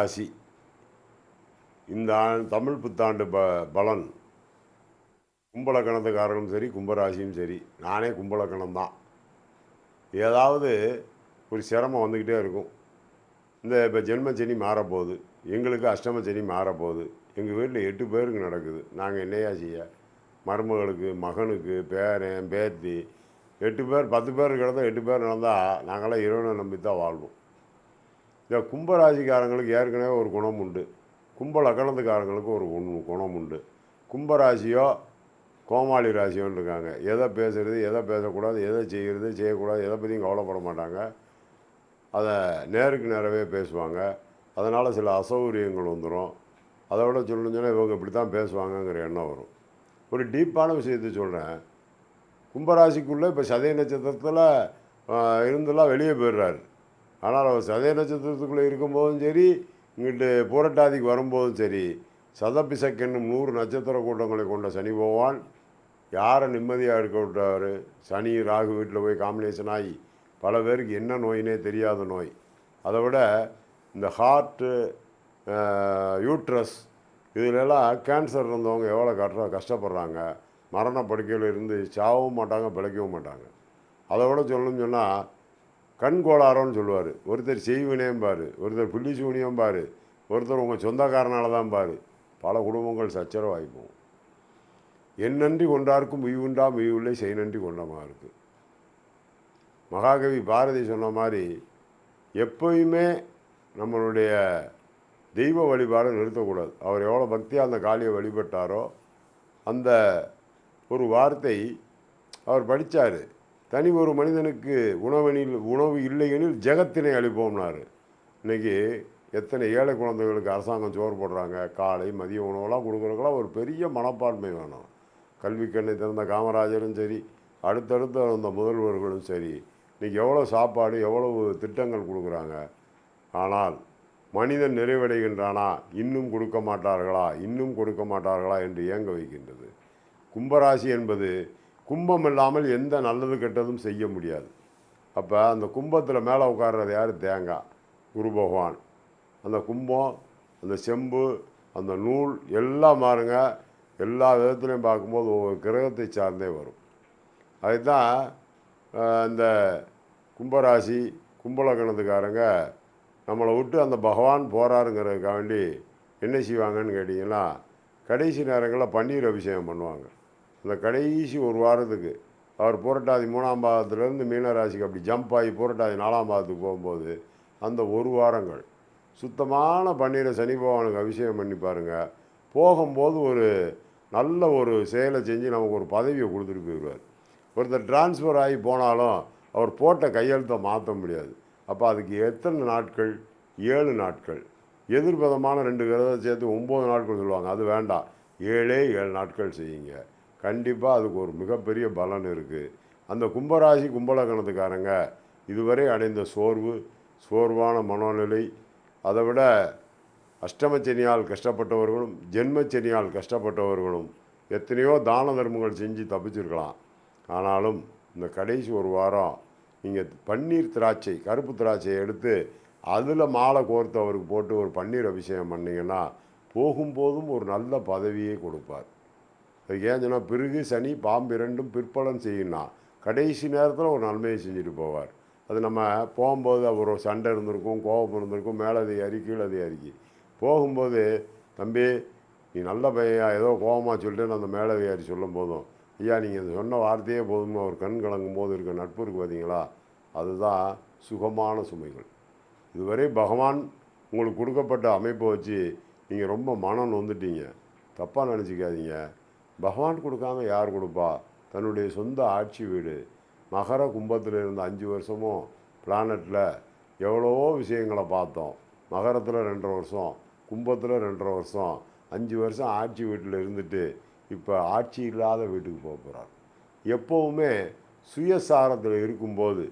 ராசி இந்த தமிழ் புத்தாண்டு ப பலன். கும்பலக்கணத்துக்காரனும் சரி கும்பராசியும் சரி நானே கும்பலக்கணம் தான். ஏதாவது ஒரு சிரமம் வந்துக்கிட்டே இருக்கும். இந்த இப்போ ஜென்மச்சனி மாறப்போகுது. எங்களுக்கு அஷ்டமச்சனி மாறப்போகுது. எங்கள் வீட்டில் எட்டு பேருக்கு நடக்குது. நாங்கள் என்னையா செய்ய? மருமகளுக்கு மகனுக்கு பேரன் பேத்தி. எட்டு பேர் பத்து பேர் இருக்கிறத எட்டு பேர் நடந்தால் நாங்களாம் இறைவனை நம்பி தான் வாழ்வோம். இந்த கும்பராசிக்காரங்களுக்கு ஏற்கனவே ஒரு குணம் உண்டு. கும்ப லக்கணத்துக்காரங்களுக்கு ஒரு குணம் குணம் உண்டு. கும்பராசியோ கோமாளி ராசியோன்னு இருக்காங்க. எதை பேசுகிறது எதை பேசக்கூடாது எதை செய்கிறது செய்யக்கூடாது எதை பற்றியும் கவலைப்பட மாட்டாங்க. அதை நேருக்கு நேரவே பேசுவாங்க. அதனால் சில அசௌகரியங்கள் வந்துடும் அதை விட சொல்லணும்னா இவங்க இப்படி தான் பேசுவாங்கங்கிற எண்ணம் வரும். ஒரு டீப்பான விஷயத்தை சொல்கிறேன் கும்பராசிக்குள்ளே இப்போ சதய நட்சத்திரத்தில் இருந்தெல்லாம் வெளியே போயிடுறாரு. ஆனால் அவர் சதய நட்சத்திரத்துக்குள்ளே இருக்கும்போதும் சரி இங்கிட்டு பூரட்டாதிக்கு வரும்போதும் சரி சதபிசக்கென்னும் நூறு நட்சத்திர கூட்டங்களை கொண்ட சனி பகவான் யாரை நிம்மதியாக இருக்க விட்டார்? சனி ராகு வீட்டில் போய் காம்பினேஷன் ஆகி பல பேருக்கு என்ன நோயினே தெரியாத நோய். அதை விட இந்த ஹார்ட்டு யூட்ரஸ் இதிலெல்லாம் கேன்சர் இருந்தவங்க எவ்வளோ கஷ்ட கஷ்டப்படுறாங்க. மரண படுக்கையில் இருந்து சாகவும் மாட்டாங்க பிழைக்கவும் மாட்டாங்க. அதை விட சொல்லணும்னு சொன்னால் கண் கோளாறோன்னு சொல்லுவார். ஒருத்தர் செய்வினையும் பாரு ஒருத்தர் புள்ளி சூனியம் பாரு ஒருத்தர் உங்கள் சொந்தக்காரனால தான் பாரு பல குடும்பங்கள் சச்சரவாகி போகும் என் நன்றி கொண்டாருக்கும் உய்வுண்டா உய்வில்லை செய் நன்றி கொண்டமா இருக்குது மகாகவி பாரதி சொன்ன மாதிரி எப்பயுமே நம்மளுடைய தெய்வ வழிபாடு நிறுத்தக்கூடாது. அவர் எவ்வளோ பக்தியாக அந்த காளியை வழிபட்டாரோ அந்த ஒரு வார்த்தை அவர் படித்தார் தனி ஒரு மனிதனுக்கு உணவெனில் உணவு இல்லையெனில் ஜெகத்தினை அளிப்போம்னாரு. இன்னைக்கு எத்தனை ஏழை குழந்தைகளுக்கு அரசாங்கம் சோறு போடுறாங்க. காலை மதிய உணவெல்லாம் கொடுக்குறதுக்கெல்லாம் ஒரு பெரிய மனப்பான்மை வேணும். கல்வி கண்ணை திறந்த காமராஜரும் சரி அடுத்தடுத்த அந்த முதல்வர்களும் சரி இன்றைக்கி எவ்வளோ சாப்பாடு எவ்வளவு திட்டங்கள் கொடுக்குறாங்க. ஆனால் மனிதன் நிறைவடைகின்றானா? இன்னும் கொடுக்க மாட்டார்களா? இன்னும் கொடுக்க மாட்டார்களா? என்று இயங்க வைக்கின்றது. கும்பராசி என்பது கும்பம் இல்லாமல் எந்த நல்லது கெட்டதும் செய்ய முடியாது. அப்போ அந்த கும்பத்தில் மேலே உட்கார்றது யார்? தேங்காய் குரு பகவான். அந்த கும்பம் அந்த செம்பு அந்த நூல் எல்லாம் மாறுங்க எல்லா விதத்துலையும் பார்க்கும்போது ஒவ்வொரு கிரகத்தை சார்ந்தே வரும். அதுதான் இந்த கும்பராசி கும்பலக்கணத்துக்காரங்க நம்மளை விட்டு அந்த பகவான் போகிறாருங்கிறதுக்காக வேண்டி என்ன செய்வாங்கன்னு கேட்டிங்கன்னா கடைசி நேரங்களில் பன்னீர் அபிஷேகம் பண்ணுவாங்க. அந்த கடைசி ஒரு வாரத்துக்கு அவர் புரட்டாதி மூணாம் பாதத்துலேருந்து மீனராசிக்கு அப்படி ஜம்ப் ஆகி புரட்டாதி நாலாம் பாதத்துக்கு போகும்போது அந்த ஒரு வாரங்கள். சுத்தமான பன்னீரை சனி பகவானுக்கு அபிஷேகம் பண்ணி பாருங்கள் போகும்போது ஒரு நல்ல ஒரு செயலை செஞ்சு நமக்கு ஒரு பதவியை கொடுத்துட்டு போயிடுவார். ஒருத்தர் டிரான்ஸ்ஃபர் ஆகி போனாலும் அவர் போட்ட கையெழுத்தை மாற்ற முடியாது. அப்போ அதுக்கு எத்தனை நாட்கள்? ஏழு நாட்கள். எதிர்பதமான ரெண்டு கிரகத்தை சேர்த்து ஒம்பது நாட்கள் சொல்லுவாங்க. அது வேண்டாம். ஏழே ஏழு நாட்கள் செய்யுங்க. கண்டிப்பாக அதுக்கு ஒரு மிகப்பெரிய பலன் இருக்குது அந்த கும்பராசி கும்பலகணத்துக்காரங்க இதுவரை அடைந்த சோர்வு சோர்வான மனோநிலை அதை விட அஷ்டமச்சனியால் கஷ்டப்பட்டவர்களும் ஜென்மச்சனியால் கஷ்டப்பட்டவர்களும் எத்தனையோ தான தர்மங்கள் செஞ்சு தப்பிச்சிருக்கலாம். ஆனாலும் இந்த கடைசி ஒரு வாரம் நீங்கள் பன்னீர் திராட்சை கருப்பு திராட்சையை எடுத்து அதில் மாலை கோர்த்து அவருக்கு போட்டு ஒரு பன்னீர் அபிஷேகம் பண்ணிங்கன்னா போகும்போதும் ஒரு நல்ல பதவியை கொடுப்பார். அதுக்கு ஏன் சொன்னால் பிறகு சனி பாம்பு இரண்டும் பிற்பலன் செய்யும்னா கடைசி நேரத்தில் ஒரு நன்மையை செஞ்சுட்டு போவார். அது நம்ம போகும்போது அவர் ஒரு சண்டை இருந்திருக்கும் கோபம் இருந்திருக்கும் மேலே அதிகாரி கீழே அதிகாரிக்கு போகும்போது தம்பி நீ நல்ல பையா ஏதோ கோபமாக சொல்லிட்டு அந்த மேலதிகாரி சொல்லும் போதும். ஐயா நீங்கள் சொன்ன வார்த்தையே போதும்னு அவர் கண் கலங்கும் போது இருக்க நட்பு இருக்கு பார்த்தீங்களா அதுதான் சுகமான சுமைகள். இதுவரை பகவான் உங்களுக்கு கொடுக்கப்பட்ட அமைப்பை வச்சு நீங்கள் ரொம்ப மனம் நொந்துட்டீங்க தப்பாக நினச்சிக்காதீங்க. பகவான் கொடுக்காம யார் கொடுப்பா? தன்னுடைய சொந்த ஆட்சி வீடு. மகர கும்பத்தில் இருந்த அஞ்சு வருஷமும் பிளானட்டில் எவ்வளவோ விஷயங்களை பார்த்தோம். மகரத்தில் ரெண்டரை வருஷம் கும்பத்தில் ரெண்டரை வருஷம் அஞ்சு வருஷம் ஆட்சி வீட்டில் இருந்துட்டு இப்போ ஆட்சி இல்லாத வீட்டுக்கு போக போகிறார் எப்போவுமே சுயசாரத்தில் இருக்கும்போது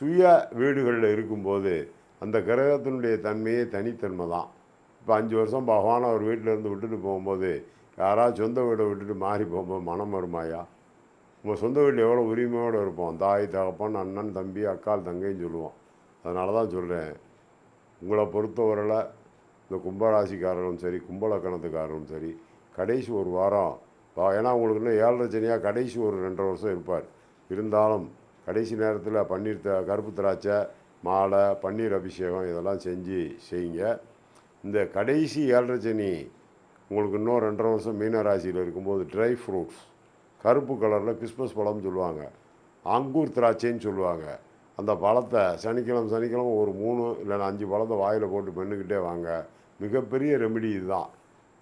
சுய வீடுகளில் இருக்கும்போது அந்த கிரகத்தினுடைய தன்மையே தனித்தன்மை தான் இப்போ அஞ்சு வருஷம் பகவான் அவர் வீட்டில் இருந்து விட்டுட்டு போகும்போது யாராவது சொந்த வீடை விட்டுட்டு மாறி போகும்போது மனம் வருமாயா நம்ம சொந்த வீட்டில் எவ்வளோ உரிமையோடு இருப்போம்? தாய் தகப்பன் அண்ணன் தம்பி அக்கால் தங்கைன்னு சொல்லுவோம். அதனால தான் சொல்கிறேன் உங்களை பொறுத்தவரையில் இந்த கும்பராசிக்காரரும் சரி கும்பலக்கணத்துக்காரரும் சரி கடைசி ஒரு வாரம் ஏன்னா உங்களுக்கு இன்னும் ஏழரை சனியாக கடைசி ஒரு ரெண்டரை வருஷம் இருப்பார். இருந்தாலும் கடைசி நேரத்தில் பன்னீர் த கருப்பு திராட்சை மாலை பன்னீர் அபிஷேகம் இதெல்லாம் செஞ்சு செய்யுங்க. இந்த கடைசி ஏழரை சனி உங்களுக்கு இன்னும் ரெண்டரை வருஷம் மீன ராசியில் இருக்கும்போது ட்ரை ஃப்ரூட்ஸ் கருப்பு கலரில் கிறிஸ்மஸ் பழம்னு சொல்லுவாங்க. அங்கூர் திராட்சைன்னு சொல்லுவாங்க. அந்த பழத்தை சனிக்கிழமை சனிக்கிழமை ஒரு மூணு இல்லைன்னா அஞ்சு பழத்தை வாயில் போட்டு மென்னுக்கிட்டே வாங்க. மிகப்பெரிய ரெமெடி இதுதான்.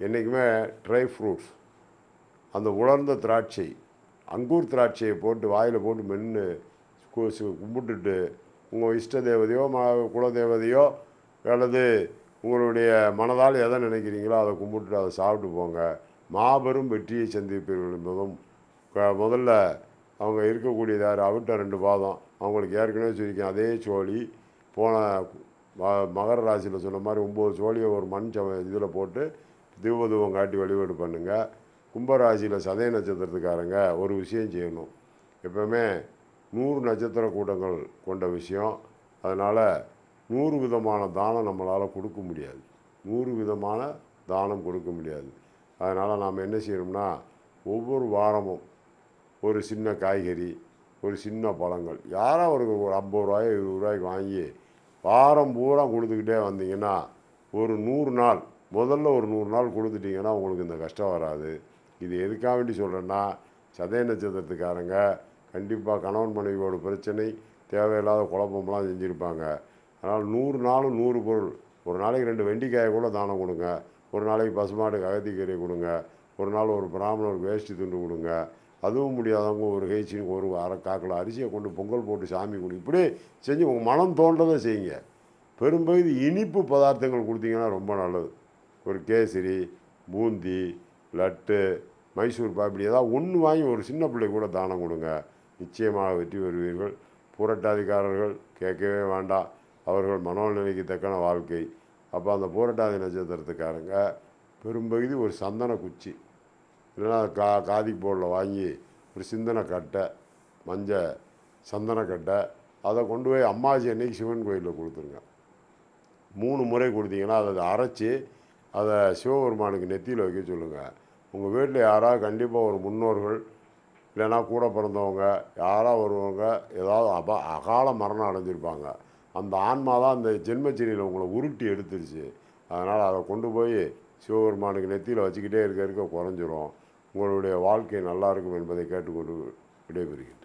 என்றைக்குமே ட்ரை ஃப்ரூட்ஸ் அந்த உலர்ந்த திராட்சை அங்கூர் திராட்சையை போட்டு வாயில் போட்டு மென்று கும்பிட்டுட்டு உங்கள் இஷ்ட தேவதையோ ம குலதேவதையோ அல்லது உங்களுடைய மனதால் எதை நினைக்கிறீங்களோ அதை கும்பிட்டுட்டு அதை சாப்பிட்டு போங்க. மாபெரும் வெற்றியை சந்திப்பீர்கள் என்பதும் க- முதல்ல அவங்க இருக்கக்கூடியது யார்? ரெண்டு பாதம் அவங்களுக்கு ஏற்கனவே சொல்லியிருக்கேன் அதே சோழி போன ம- மகர ராசியில் சொன்ன மாதிரி ஒம்பது சோழியை ஒரு மண் சவ இதில் போட்டு தீபதூபம் காட்டி வழிபாடு பண்ணுங்கள் கும்பராசியில் சதய நட்சத்திரத்துக்காரங்க ஒரு விஷயம் செய்யணும். எப்பவுமே நூறு நட்சத்திர கூட்டங்கள் கொண்ட விஷயம். அதனால் நூறு விதமான தானம் நம்மளால் கொடுக்க முடியாது. நூறு விதமான தானம் கொடுக்க முடியாது. அதனால் நாம் என்ன செய்யணும்னா ஒவ்வொரு வாரமும் ஒரு சின்ன காய்கறி ஒரு சின்ன பழங்கள் யாரோ ஒரு ஒரு ஐம்பது ரூபாயோ இருபது ரூபாய்க்கு வாங்கி வாரம் பூரா கொடுத்துக்கிட்டே வந்தீங்கன்னா ஒரு நூறு நாள் முதல்ல ஒரு நூறு நாள் கொடுத்துட்டீங்கன்னா உங்களுக்கு இந்த கஷ்டம் வராது. இது எதுக்காக வேண்டி சொல்கிறேன்னா சதய நட்சத்திரத்துக்காரங்க கண்டிப்பாக கணவன் மனைவியோட பிரச்சனை தேவையில்லாத குழப்பம்லாம் செஞ்சுருப்பாங்க. அதனால் நூறு நாளும் நூறு பொருள். ஒரு நாளைக்கு ரெண்டு வெண்டிக்காயை கூட தானம் கொடுங்க. ஒரு நாளைக்கு பசுமாட்டுக்கு அகத்திக்கீரை கொடுங்க. ஒரு நாள் ஒரு பிராமணருக்கு வேஷ்டி துண்டு கொடுங்க. அதுவும் முடியாதவங்க ஒரு கைச்சி ஒரு அரை காக்கில் அரிசியை கொண்டு பொங்கல் போட்டு சாமி கொடு இப்படி செஞ்சு உங்கள் மனம் தோன்றதை செய்யுங்க. பெரும்பகுதி இனிப்பு பதார்த்தங்கள் கொடுத்தீங்கன்னா ரொம்ப நல்லது. ஒரு கேசரி பூந்தி லட்டு மைசூர் பாப்படி ஏதாவது ஒன்று வாங்கி ஒரு சின்ன பிள்ளை கூட தானம் கொடுங்க. நிச்சயமாக வெற்றி பெறுவீர்கள். பூரட்டாதிக்காரர்கள் கேட்கவே வேண்டாம். அவர்கள் மனோநிலைக்கு தக்கன வாழ்க்கை. அப்போ அந்த பூரட்டாதி நட்சத்திரத்துக்காரங்க பெரும்பகுதி ஒரு சந்தன குச்சி. இல்லைன்னா கா காதி போர்டில் வாங்கி ஒரு சிந்தனை கட்டை மஞ்ச சந்தன கட்டை அதை கொண்டு போய் அம்மாஜி அன்னைக்கு சிவன் கோயிலில் கொடுத்துருங்க. மூணு முறை கொடுத்தீங்கன்னா அதை அரைச்சி அதை சிவபெருமானுக்கு நெத்தியில் வைக்க சொல்லுங்கள் உங்கள் வீட்டில் யாராவது கண்டிப்பாக ஒரு முன்னோர்கள் இல்லைன்னா கூட பிறந்தவங்க யாராவது வருவாங்க ஏதாவது அப அகால மரணம் அடைஞ்சிருப்பாங்க. அந்த ஆன்மா தான் அந்த ஜென்மச்செடியில் உங்களை உருட்டி எடுத்துருச்சு. அதனால் அதை கொண்டு போய் சிவபெருமானுக்கு நெத்தியில் வச்சுக்கிட்டே இருக்க இருக்க குறைஞ்சிரும். உங்களுடைய வாழ்க்கை நல்லா இருக்கும் என்பதை கேட்டுக்கொண்டு விடைபெறுகிறேன்.